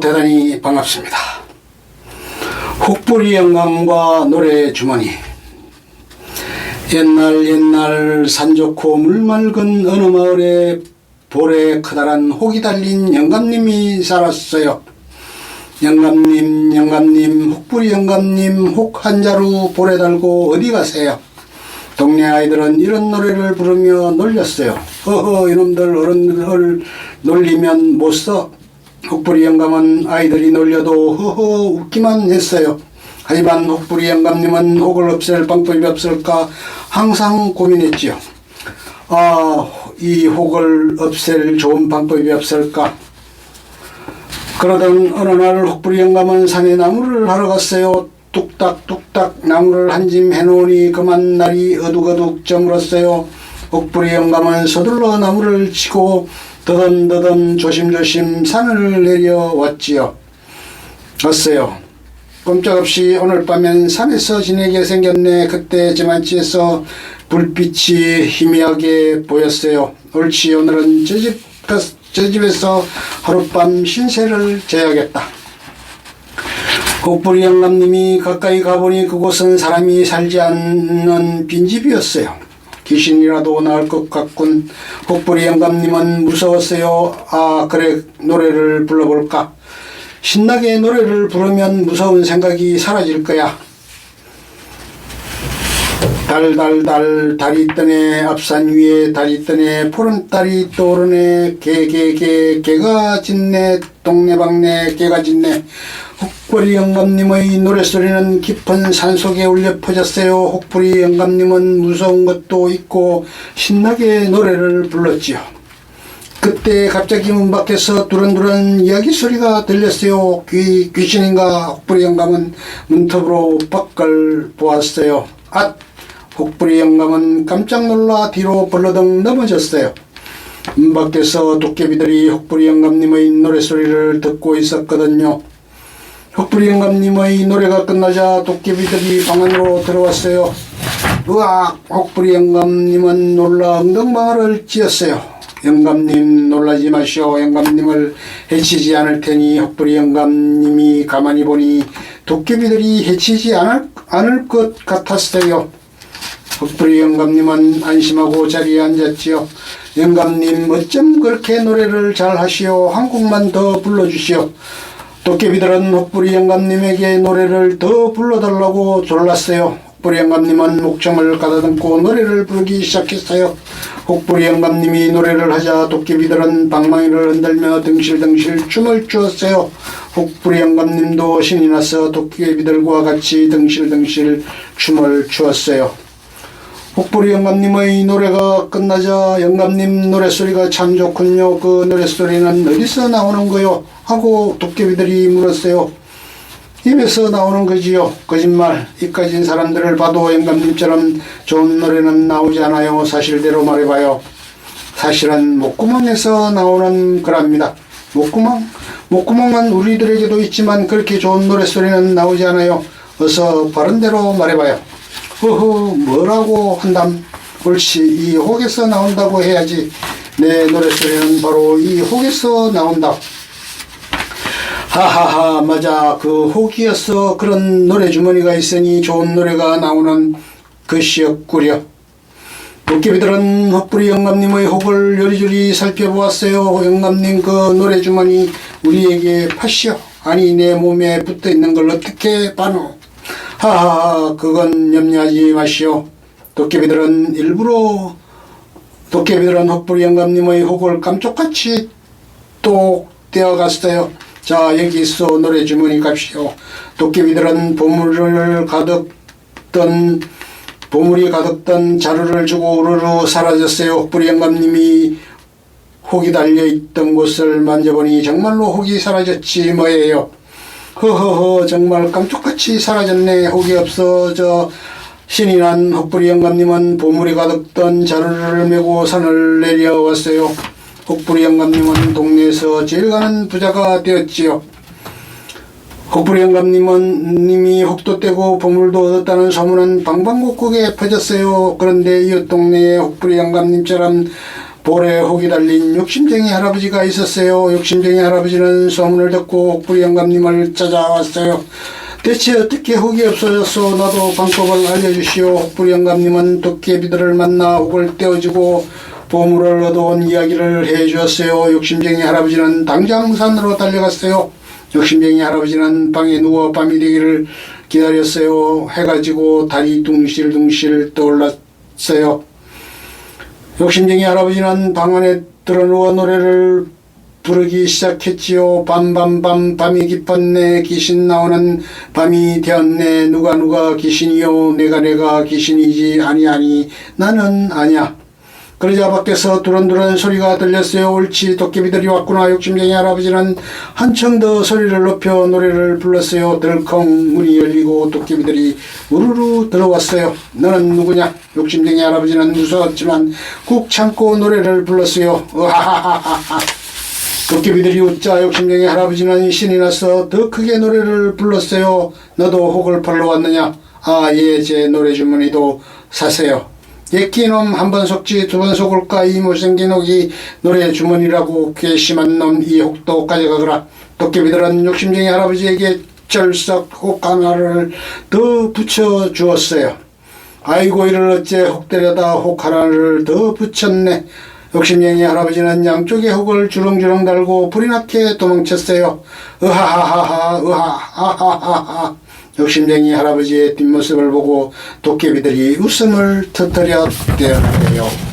대단히 반갑습니다. 혹부리 영감과 노래 주머니 옛날 옛날 산 좋고 물 맑은 어느 마을에 볼에 커다란 혹이 달린 영감님이 살았어요. 영감님, 영감님, 혹부리 영감님, 혹 한 자루 볼에 달고 어디 가세요? 동네 아이들은 이런 노래를 부르며 놀렸어요. 허허, 이놈들 어른을 놀리면 못 써. 혹부리 영감은 아이들이 놀려도 허허 웃기만 했어요. 하지만 혹부리 영감님은 혹을 없앨 방법이 없을까 항상 고민했지요. 아, 이 혹을 없앨 좋은 방법이 없을까? 그러던 어느 날 혹부리 영감은 산에 나무를 하러 갔어요. 뚝딱뚝딱 나무를 한 짐 해놓으니 그만 날이 어둑어둑 저물었어요. 혹부리 영감은 서둘러 나무를 치고 더듬더듬 조심조심 산을 내려왔지요. 왔어요. 꼼짝없이 오늘 밤엔 산에서 지내게 생겼네. 그때 저만치에서 불빛이 희미하게 보였어요. 옳지 오늘은 저 집, 저 집에서 하룻밤 신세를 져야겠다. 곡부리 영감님이 가까이 가보니 그곳은 사람이 살지 않는 빈집이었어요. 귀신이라도 나올 것 같군. 곡부리 영감님은 무서웠어요. 아, 그래, 노래를 불러볼까? 신나게 노래를 부르면 무서운 생각이 사라질 거야. 달달달 달이 뜨네 앞산 위에 달이 뜨네 푸른 달이 떠오르네 개개개 개가 짖네 동네방네 개가 짖네. 혹부리 영감님의 노래소리는 깊은 산속에 울려 퍼졌어요. 혹부리 영감님은 무서운 것도 있고 신나게 노래를 불렀지요. 그때 갑자기 문 밖에서 두런두런 이야기 소리가 들렸어요. 귀, 귀신인가? 혹부리 영감은 문턱으로 밖을 보았어요. 앗 혹부리 영감은 깜짝 놀라 뒤로 벌러덩 넘어졌어요. 문 밖에서 도깨비들이 혹부리 영감님의 노래소리를 듣고 있었거든요. 혹부리 영감님의 노래가 끝나자 도깨비들이 방 안으로 들어왔어요. 으악! 혹부리 영감님은 놀라 엉덩방아를 찧었어요. 영감님 놀라지 마시오. 영감님을 해치지 않을 테니 혹부리 영감님이 가만히 보니 도깨비들이 해치지 않을, 않을 것 같았어요. 흑불이 영감님은 안심하고 자리에 앉았지요. 영감님 어쩜 그렇게 노래를 잘 하시오. 한 곡만 더 불러주시오. 도깨비들은 혹부리 영감님에게 노래를 더 불러달라고 졸랐어요. 혹부리 영감님은 목청을 가다듬고 노래를 부르기 시작했어요. 혹부리 영감님이 노래를 하자 도깨비들은 방망이를 흔들며 등실등실 춤을 추었어요. 혹부리 영감님도 신이 나서 도깨비들과 같이 등실등실 춤을 추었어요. 혹부리 영감님의 노래가 끝나자 영감님 노래소리가 참 좋군요. 그 노래소리는 어디서 나오는 거요? 하고 도깨비들이 물었어요. 입에서 나오는 거지요. 거짓말. 이까진 사람들을 봐도 영감님처럼 좋은 노래는 나오지 않아요. 사실대로 말해봐요. 사실은 목구멍에서 나오는 거랍니다. 목구멍? 목구멍은 우리들에게도 있지만 그렇게 좋은 노래소리는 나오지 않아요. 어서 바른대로 말해봐요. 허허 뭐라고 한담 옳지. 이 혹에서 나온다고 해야지 내 노래소리는 바로 이 혹에서 나온다. 하하하 맞아. 그 혹이었어 그런 노래 주머니가 있으니 좋은 노래가 나오는 것이었구려. 도깨비들은 헛부리 영감님의 혹을 요리조리 살펴보았어요. 영감님 그 노래 주머니 우리에게 파시오. 아니 내 몸에 붙어 있는 걸 어떻게 봐노 하하 그건 염려하지 마시오. 도깨비들은 일부러 도깨비들은 헛부리 영감님의 혹을 깜짝같이 똑 떼어갔어요. 자 여기 있어 노래 주머니 갑시오. 도깨비들은 보물을 가득 던 보물이 가득 던 자루를 주고 우르르 사라졌어요. 헛부리 영감님이 혹이 달려있던 곳을 만져보니 정말로 혹이 사라졌지 뭐예요. 허허허 정말 깜짝같이 사라졌네 혹이 없어져 신이 난 혹부리 영감님은 보물이 가득 던 자루를 메고 산을 내려왔어요. 혹부리 영감님은 동네에서 제일 가는 부자가 되었지요. 혹부리 영감님은 님이 혹도 떼고 보물도 얻었다는 소문은 방방곡곡에 퍼졌어요. 그런데 이웃 동네에 혹부리 영감님처럼 볼에 혹이 달린 욕심쟁이 할아버지가 있었어요. 욕심쟁이 할아버지는 소문을 듣고 옥부리 영감님을 찾아왔어요. 대체 어떻게 혹이 없어졌어? 나도 방법을 알려주시오. 옥부리 영감님은 도깨비들을 만나 혹을 떼어주고 보물을 얻어온 이야기를 해주었어요. 욕심쟁이 할아버지는 당장 산으로 달려갔어요. 욕심쟁이 할아버지는 방에 누워 밤이 되기를 기다렸어요. 해가 지고 달이 둥실둥실 떠올랐어요. 욕심쟁이 할아버지는 방 안에 들어누워 노래를 부르기 시작했지요. 밤밤밤 밤이 깊었네. 귀신 나오는 밤이 되었네. 누가 누가 귀신이요? 내가 내가 귀신이지. 아니 아니. 나는 아니야. 그러자 밖에서 두런두런 소리가 들렸어요. 옳지 도깨비들이 왔구나. 욕심쟁이 할아버지는 한층 더 소리를 높여 노래를 불렀어요. 덜컹 문이 열리고 도깨비들이 우르르 들어왔어요. 너는 누구냐? 욕심쟁이 할아버지는 무서웠지만 꾹 참고 노래를 불렀어요. 으하하하하. 도깨비들이 웃자 욕심쟁이 할아버지는 신이 나서 더 크게 노래를 불렀어요. 너도 혹을 팔러 왔느냐? 아, 예, 제 노래 주머니도 사세요. 예끼놈 한 번 속지 두 번 속을까 이 못생긴 혹이 노래 주머니라고 괘씸한 놈 이 혹도 가져가거라. 도깨비들은 욕심쟁이 할아버지에게 절석 혹 하나를 더 붙여 주었어요. 아이고 이를 어째 혹 때려다 혹 하나를 더 붙였네. 욕심쟁이 할아버지는 양쪽에 혹을 주렁주렁 달고 불이 나게 도망쳤어요. 으하하하하 으하하하하 욕심쟁이 할아버지의 뒷모습을 보고 도깨비들이 웃음을 터뜨렸대요.